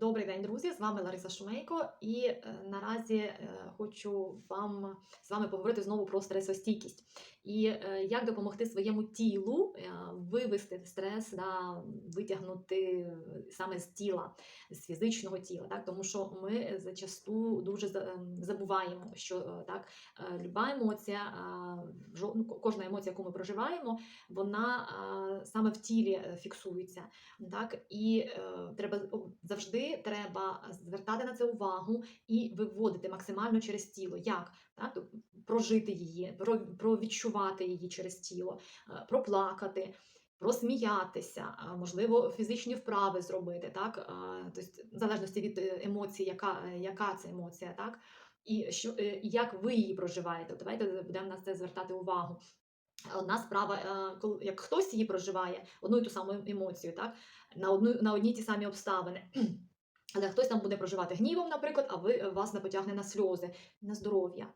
Добрий день, друзі! З вами Лариса Шумейко, і е, наразі е, хочу вам з вами поговорити знову про стресостійкість і е, як допомогти своєму тілу е, вивести стрес, да, витягнути е, саме з тіла, з фізичного тіла. Так? Тому що ми зачасту дуже ем, забуваємо, що е, так, е, люба емоція, жо- ну, кожна емоція, яку ми проживаємо, вона саме в тілі фіксується. Так? І е, треба о, треба звертати на це увагу і виводити максимально через тіло. Як? Так? Прожити її, провідчувати її через тіло, е, проплакати. Просміятися, можливо, фізичні вправи зробити, так? Тобто, в залежності від е, емоції, яка, е, яка це емоція, так? І що, е, і як ви її проживаєте. Давайте будемо на це звертати увагу. Одна справа, е, коли як хтось її проживає, одну і ту саму емоцію, так? На одну на одні ті самі обставини. Але хтось там буде проживати гнівом, наприклад, а ви вас не потягне на сльози, на здоров'я.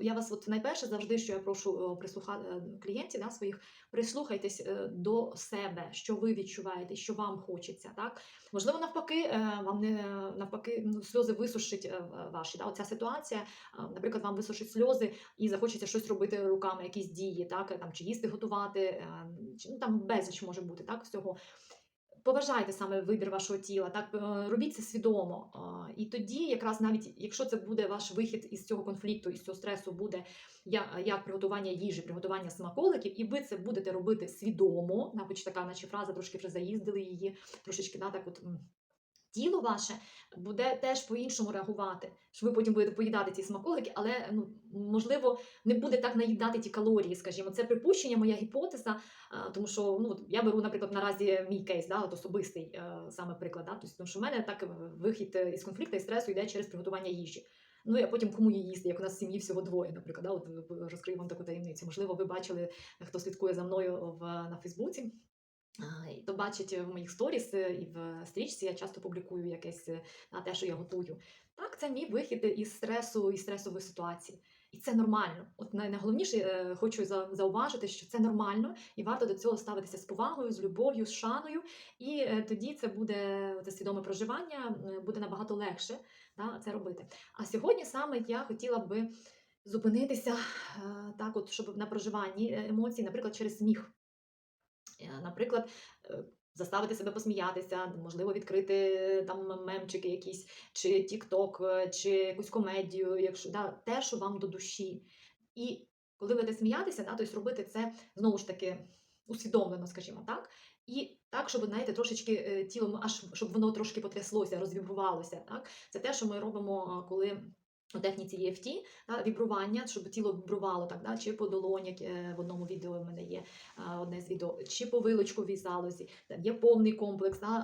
Я вас, от найперше, завжди, що я прошу е, прислухати е, клієнтів да, своїх, прислухайтесь е, до себе, що ви відчуваєте, що вам хочеться. Так? Можливо, навпаки, е, вам не навпаки ну, сльози висушить е, ваші. Да? Оця ситуація, е, наприклад, вам висушить сльози і захочеться щось робити руками, якісь дії, так? там, чи їсти готувати, е, чи ну, там безліч може бути так, всього. Поважайте саме вибір вашого тіла, так е, робіть це свідомо. І тоді, якраз навіть якщо це буде ваш вихід із цього конфлікту, із цього стресу, буде як приготування їжі, приготування смаколиків, і ви це будете робити свідомо, навіть така, наче фраза, трошки вже заїздили її, трошечки да, так от. Тіло ваше буде теж по-іншому реагувати, що ви потім будете поїдати ці смаколики, але ну можливо не буде так наїдати ті калорії, скажімо. Це припущення, моя гіпотеза, тому що ну я беру, наприклад, наразі мій кейс, да, от особистий е, саме приклад. Да, тому що в мене так вихід із конфлікту і стресу йде через приготування їжі. Ну, я потім кому її їсти, як у нас в сім'ї всього двоє, наприклад, да, от розкрию вам таку таємницю. Можливо, ви бачили, хто слідкує за мною в на Фейсбуці. І То бачить в моїх сторіс е, і в стрічці я часто публікую якесь е, на те, що я готую. Так, це мій вихід із стресу і стресової ситуації. І це нормально. От найголовніше е, хочу зауважити, що це нормально, і варто до цього ставитися з повагою, з любов'ю, з шаною. І е, тоді це буде це свідоме проживання, е, буде набагато легше да, це робити. А сьогодні саме я хотіла би зупинитися е, так, от, щоб на проживанні е, емоцій, наприклад, через сміх. Е, Наприклад, е, заставити себе посміятися, можливо, відкрити там мемчики якісь, чи TikTok, е, чи якусь комедію, якщо да, те, що вам до душі. І коли будете сміятися, да, тобто робити це знову ж таки усвідомлено, скажімо так. І так, щоб знаєте, трошечки тілом, аж щоб воно трошки потряслося, розвібрувалося. Так? Це те, що ми робимо, коли у техніці EFT, да, вібрування, щоб тіло вібрувало так, да, чи по долонях, е, в одному відео в мене є одне з відео, чи по вилочковій залозі. Там є повний комплекс да,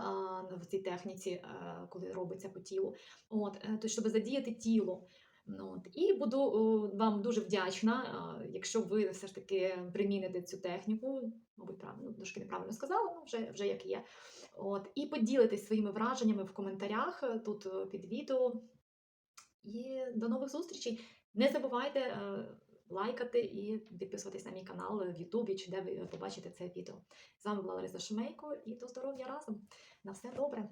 в цій техніці, е, коли робиться по тілу. От, е, то щоб задіяти тіло. Ну, от. І буду вам дуже вдячна, якщо ви все ж таки приміните цю техніку, мабуть, правильно, трошки неправильно сказала, ну вже, вже як є. От, і поділитесь своїми враженнями в коментарях тут під відео. І до нових зустрічей. Не забувайте е, лайкати і підписуватись на мій канал в Ютубі чи де ви побачите це відео. З вами була Лариса Шумейко і до здоров'я разом. На все добре!